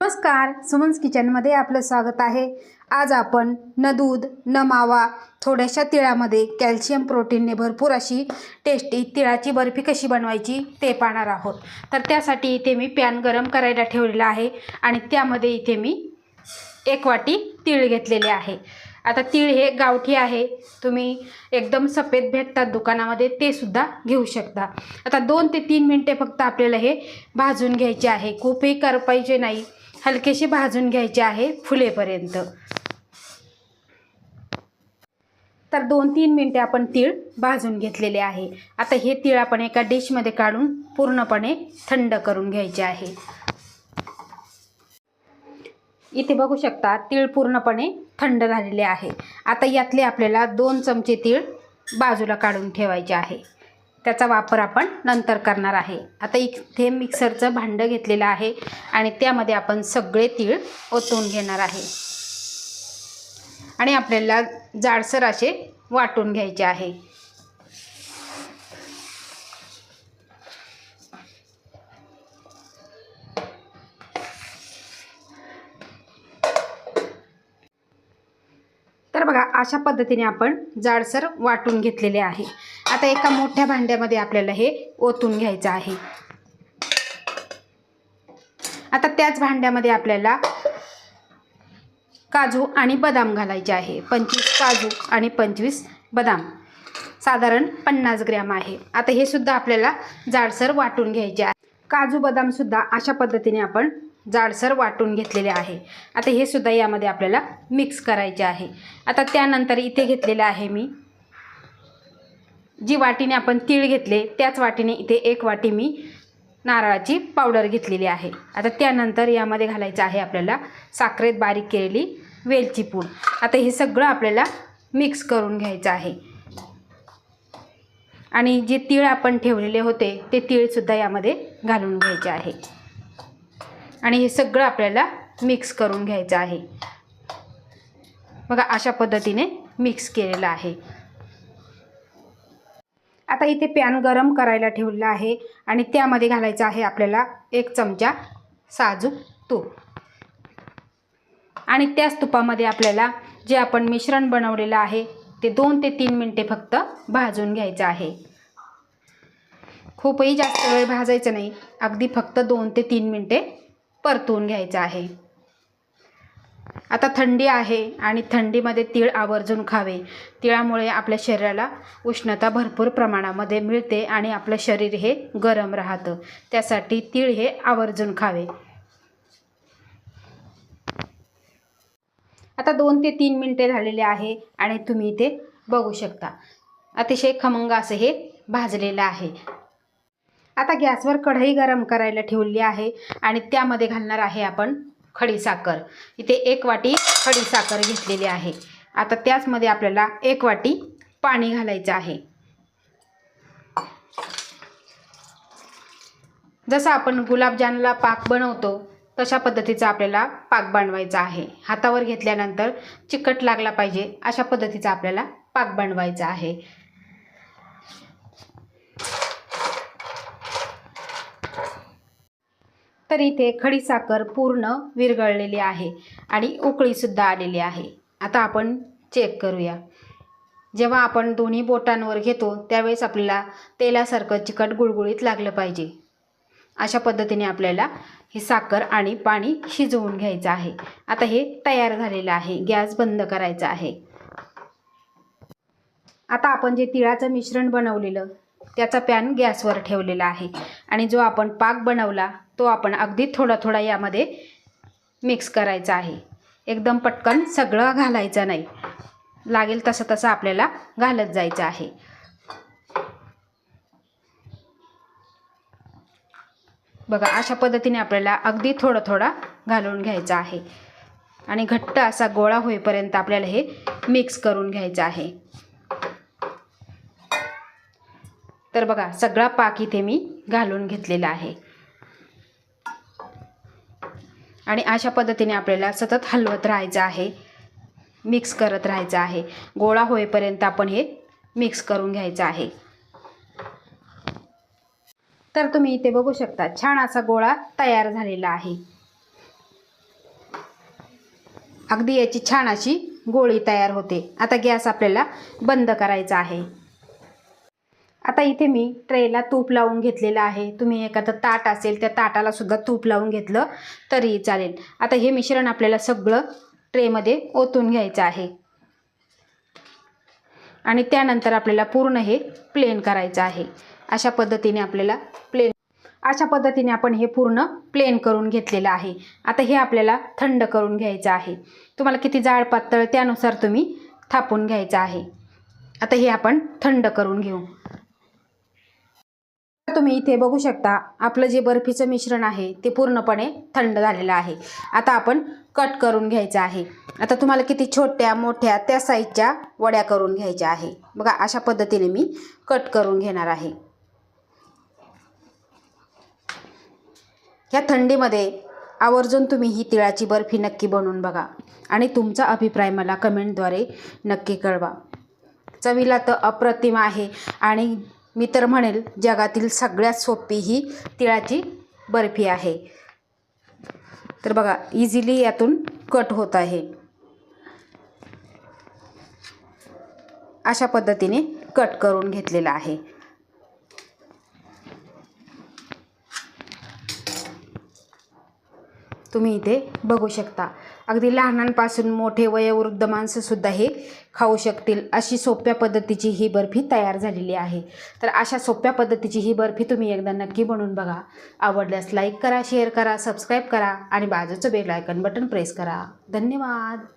नमस्कार सुमन्स किचनमध्ये आपलं स्वागत आहे. आज आपण न दूध न मावा थोड्याशा तिळामध्ये कॅल्शियम प्रोटीनने भरपूर अशी टेस्टी तिळाची बर्फी कशी बनवायची ते पाहणार आहोत. तर त्यासाठी इथे मी पॅन गरम करायला ठेवलेला आहे आणि त्यामध्ये इथे मी एक वाटी तीळ घेतलेले आहे. आता तीळ हे गावठी आहे. तुम्ही एकदम सफेद भेटतात दुकानामध्ये ते सुद्धा घेऊ शकता. आता दोन ते तीन मिनटे फक्त आपल्याला हे भाजून घ्यायचे आहे. खूपही करपायचे नाही. हलकेसे भाजून घ्यायचे आहे फुलेपर्यंत. तर दोन तीन मिनटे आपण तीळ भाजून घेतलेले आहे. आता हे तीळ आपण एका डिशमध्ये काढून पूर्णपणे थंड करून घ्यायचे आहे. इथे बघू शकता तीळ पूर्णपणे थंड झालेले आहे. आता यातले आपल्याला दोन चमचे तीळ बाजूला काढून ठेवायचे आहे. त्याचा वापर आपण नंतर करणार आहे. आता इथे मिक्सरचं भांडं घेतलेलं आहे आणि त्यामध्ये आपण सगळे तीळ ओतून घेणार आहे. आणि आपल्याला जाडसर असे वाटून घ्यायचे आहे. बघा अशा पद्धतीने आपण जाडसर वाटून घेतलेले आहे. आता एका मोठ्या भांड्यामध्ये आपल्याला हे ओतून घ्यायचं आहे. आता त्याच भांड्यामध्ये आपल्याला काजू आणि बदाम घालायचे आहे. पंचवीस काजू आणि पंचवीस बदाम. साधारण पन्नास ग्रॅम आहे. आता हे सुद्धा आपल्याला जाडसर वाटून घ्यायचे आहे. काजू बदामसुद्धा अशा पद्धतीने आपण जाडसर वाटून घेतलेले आहे. आता हे सुद्धा यामध्ये आपल्याला मिक्स करायचे आहे. आता त्यानंतर इथे घेतलेलं आहे मी. जी वाटीने आपण तीळ घेतले त्याच वाटीने इथे एक वाटी मी नारळाची पावडर घेतलेली आहे. आता त्यानंतर यामध्ये घालायचं आहे आपल्याला साखरेत बारीक केलेली वेलची पूड. आता हे सगळं आपल्याला मिक्स करून घ्यायचं आहे. आणि जे तीळ आपण ठेवलेले होते ते तीळसुद्धा यामध्ये घालून घ्यायचे आहे. आणि हे सगळं आपल्याला मिक्स करून घ्यायचं आहे. बघा अशा पद्धतीने मिक्स केलेलं आहे. आता इथे पॅन गरम करायला ठेवलेलं आहे आणि त्यामध्ये घालायचं आहे आपल्याला एक चमचा साजूक तूप. आणि त्याच तुपामध्ये आपल्याला जे आपण मिश्रण बनवलेलं आहे ते दोन ते तीन मिनटे फक्त भाजून घ्यायचं आहे. खूपही जास्त वेळ भाजायचं नाही अगदी फक्त दोन ते तीन मिनटे परतून घ्यायचं आहे. आता थंडी आहे आणि थंडीमध्ये तीळ आवर्जून खावे. तिळामुळे आपल्या शरीराला उष्णता भरपूर प्रमाणामध्ये मिळते आणि आपलं शरीर हे गरम राहतं. त्यासाठी तीळ हे आवर्जून खावे. आता दोन ते तीन मिनटे झालेले आहे आणि तुम्ही इथे बघू शकता. अतिशय खमंग असं हे भाजलेलं आहे. आता गॅसवर कढई गरम करायला ठेवली आहे आणि त्यामध्ये घालणार आहे आपण खडीसाखर इथे एक वाटी खडी साखर घेतलेली आहे. आता त्याचमध्ये आपल्याला एक वाटी पाणी घालायचं आहे. जसं आपण गुलाबजामला पाक बनवतो तशा पद्धतीचा आपल्याला पाक बनवायचा आहे. हातावर घेतल्यानंतर चिकट लागला पाहिजे अशा पद्धतीचा आपल्याला पाक बनवायचा आहे. तर इथे खडीसाखर पूर्ण विरघळलेली आहे आणि उकळीसुद्धा आलेली आहे. आता आपण चेक करूया. जेव्हा आपण दोन्ही बोटांवर घेतो त्यावेळेस आपल्याला तेलासारखं चिकट गुळगुळीत लागलं पाहिजे. अशा पद्धतीने आपल्याला हे साखर आणि पाणी शिजवून घ्यायचं आहे. आता हे तयार झालेलं आहे. गॅस बंद करायचा आहे. आता आपण जे तिळाचं मिश्रण बनवलेलं त्याचा पॅन गॅसवर ठेवलेला आहे. आणि जो आपण पाक बनवला तो आपण अगदी थोडा थोडा यामध्ये मिक्स करायचा आहे. एकदम पटकन सगळं घालायचं नाही. लागेल तसं तसं आपल्याला घालत जायचं आहे. बघा अशा पद्धतीने आपल्याला अगदी थोडं थोडा घालून घ्यायचा आहे. आणि घट्ट असा गोळा होईपर्यंत आपल्याला हे मिक्स करून घ्यायचं आहे. तर बघा सगळा पाक इथे मी घालून घेतलेला आहे. आणि अशा पद्धतीने आपल्याला सतत हलवत राहायचं आहे मिक्स करत राहायचं आहे. गोळा होईपर्यंत आपण हे मिक्स करून घ्यायचं आहे. तर तुम्ही इथे बघू शकता छान असा गोळा तयार झालेला आहे. अगदी याची छान अशी गोळी तयार होते. आता गॅस आपल्याला बंद करायचा आहे. आता इथे मी ट्रेला तूप लावून घेतलेलं आहे. तुम्ही एखादं ताट असेल त्या ताटाला सुद्धा तूप लावून घेतलं तरी चालेल. आता हे मिश्रण आपल्याला सगळं ट्रेमध्ये ओतून घ्यायचं आहे. आणि त्यानंतर आपल्याला पूर्ण हे प्लेन करायचं आहे. अशा पद्धतीने आपल्याला प्लेन अशा पद्धतीने आपण हे पूर्ण प्लेन करून घेतलेलं आहे. आता हे आपल्याला थंड करून घ्यायचं आहे. तुम्हाला किती जाड पातळ त्यानुसार तुम्ही थापून घ्यायचं आहे. आता हे आपण थंड करून घेऊ. तुम्ही इथे बघू शकता आपलं जे बर्फीचं मिश्रण आहे ते पूर्णपणे थंड झालेलं आहे. आता आपण कट करून घ्यायचं आहे. आता तुम्हाला किती छोट्या मोठ्या त्या साईजच्या वड्या करून घ्यायच्या आहे. बघा अशा पद्धतीने मी कट करून घेणार आहे. ह्या थंडीमध्ये आवर्जून तुम्ही ही तिळाची बर्फी नक्की बनवून बघा आणि तुमचा अभिप्राय मला कमेंटद्वारे नक्की कळवा. चवीला तर अप्रतिम आहे आणि मी तर म्हणेल जगातील सगळ्यात सोपी ही तिळाची बर्फी आहे. तर बघा इझिली यातून कट होत आहे. अशा पद्धतीने कट करून घेतलेला आहे. तुम्ही इथे बघू शकता. अगदी लहानांपासून मोठे वयोवृद्ध माणसंसुद्धा हे खाऊ शकतील. अशी सोप्या पद्धतीची ही बर्फी तयार झालेली आहे. तर अशा सोप्या पद्धतीची ही बर्फी तुम्ही एकदा नक्की बनवून बघा. आवडल्यास लाईक करा शेअर करा सबस्क्राईब करा आणि बाजूचं बेल आयकन बटन प्रेस करा. धन्यवाद!